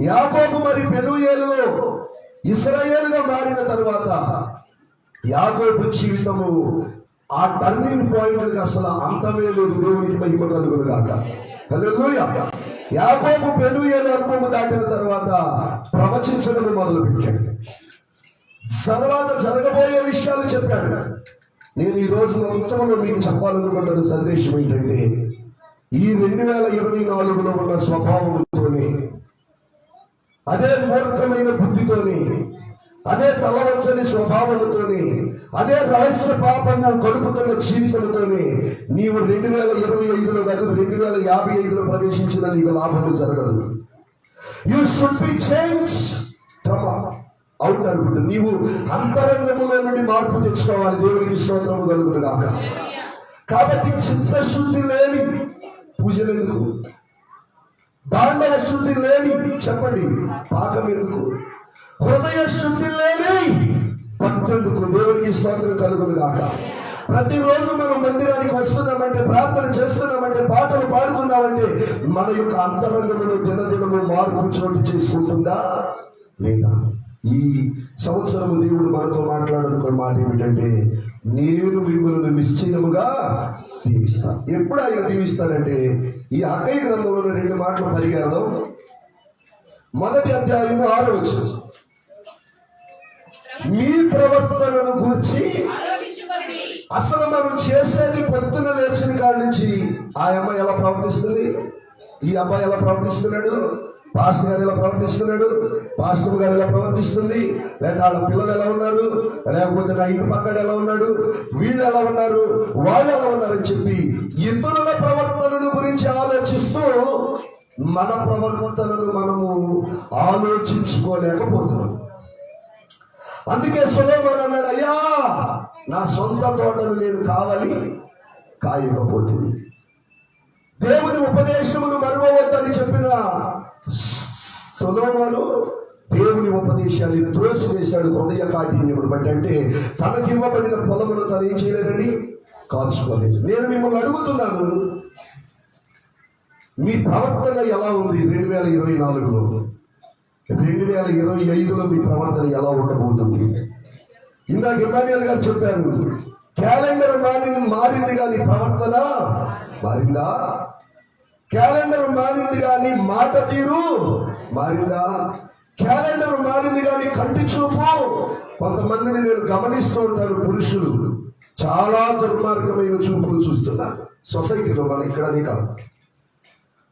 యాకోబు మరి పెనుయేలులో ఇస్రాయేలుగా మారిన తరువాత యాకోబు జీవితము ఆ టర్నింగ్ పాయింట్ అసలు అంతమే లేదు. దేవునికి మహిమ కలుగును కాక యాకోబు పెనుయేలు అనుభవం దాటిన తర్వాత ప్రవచించడం మొదలు పెట్టాడు తర్వాత జరగబోయే విషయాలు చెప్పాడు. నేను ఈ రోజు మొత్తంలో మీకు చెప్పాలనుకుంటున్న సందేశం ఏంటంటే ఈ రెండు వేల ఇరవై నాలుగులో ఉన్న స్వభావంతోనే అదే మూర్ఖమైన బుద్ధితోని అదే తలవచ్చని స్వభావంతోని అదే రహస్య పాపము గడుపుతున్న జీవితంతోని నీవు రెండు వేల ఇరవై ఐదులో కాదు రెండు వేల యాభై ఐదులో ప్రవేశించిన నీకు లాభం జరగదు. You should be change from out అనుకుంటు నీవు అంతరంగములో నుండి మార్పు తెచ్చుకోవాలి. దేవునికి స్తోత్రము కలుగును కాబట్టి చిత్తశుద్ధి లేని పూజలు ఎందుకు? బాండవ శుద్ధి లేని చెప్పండి. పాకం ఎందుకు? హృదయ శుద్ధి లేని భక్తెందుకు దేవునికి స్తోత్రం కలుగును కాక ప్రతిరోజు మనం మందిరానికి వస్తున్నామంటే ప్రార్థన చేస్తున్నామంటే పాటలు పాడుతున్నామంటే మన యొక్క అంతరంగంలో దినదినము మార్పు చోటు చేసుకుంటుందా? లేదా? ఈ సంవత్సరం దేవుడు మనతో మాట్లాడనుకున్న మాట ఏమిటంటే నేను మిమ్మల్ని నిశ్చయముగా దీవిస్తా. ఎప్పుడు ఆయన దీవిస్తాడంటే ఈ అక్కయ్య గ్రంథంలో రెండు మాటలు పరిగెడదాం మొదటి అధ్యాయము ఆరు వచ్చిన మీ ప్రవర్తనను గూర్చి. అసలు మనం చేసేది పొద్దున్న లేచిన కాడి నుంచి ఆ అమ్మాయి ఎలా ప్రవర్తిస్తుంది? ఈ అబ్బాయి ఎలా ప్రవర్తిస్తున్నాడు? పాస్టర్ గారు ఎలా ప్రవర్తిస్తున్నాడు పాస్టర్ గారు ఎలా ప్రవర్తిస్తుంది. లేదా వాళ్ళ పిల్లలు ఎలా ఉన్నారు? లేకపోతే నా ఇంటి పక్కన ఎలా ఉన్నాడు? వీళ్ళు ఎలా ఉన్నారు? వాళ్ళు ఎలా ఉన్నారని చెప్పి ఇతరుల ప్రవర్తనను గురించి ఆలోచిస్తూ మన ప్రవర్తనను మనము ఆలోచించుకోలేకపోతున్నాం. అందుకే సులోమన్ అన్నాడు అయ్యా నా సొంత తోటను నేను కావాలి కాయకపోతుంది దేవుని ఉపదేశమును మరువవద్దని చెప్పిన సులోమలో దేవుని ఉపదేశాన్ని త్రోసివేశాడు హృదయ కాఠిన్యమును బట్టి. అంటే తనకి ఇవ్వబడిన పొలమును తను ఏం చేయలేదని కాచుకోలేదు. నేను మిమ్మల్ని అడుగుతున్నాను మీ ప్రవర్తన ఎలా ఉంది రెండు వేల ఇరవై నాలుగులో? రెండు వేల ఇరవై ఐదులో మీ ప్రవర్తన ఎలా ఉండబోతుంది? ఇందాక ఇమానియల్ గారు చెప్పారు క్యాలెండర్ మారి మారింది కానీ ప్రవర్తన. మారిందా? మారింది కానీ మాట తీరు. మారిందా? క్యాలెండర్ మారింది కానీ కంటి చూపు. కొంతమందిని నేను గమనిస్తూ ఉంటాను పురుషులు. చాలా దుర్మార్గమైన చూపులు చూస్తున్నారు సొసైటీలో మన ఇక్కడనే కాదు.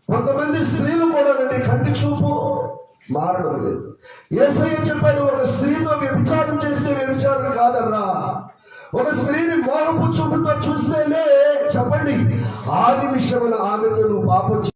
కొంతమంది స్త్రీలు కూడా రండి కంటి చూపు. మారడం లేదు. ఏసయ్య చెప్పాడు ఒక స్త్రీతో వ్యభిచారం చేస్తే వ్యభిచారం కాదర్రా ఒక స్త్రీని మోహపు చూపుతో చూస్తేనే చెప్పండి ఆ నిమిషమున పాపం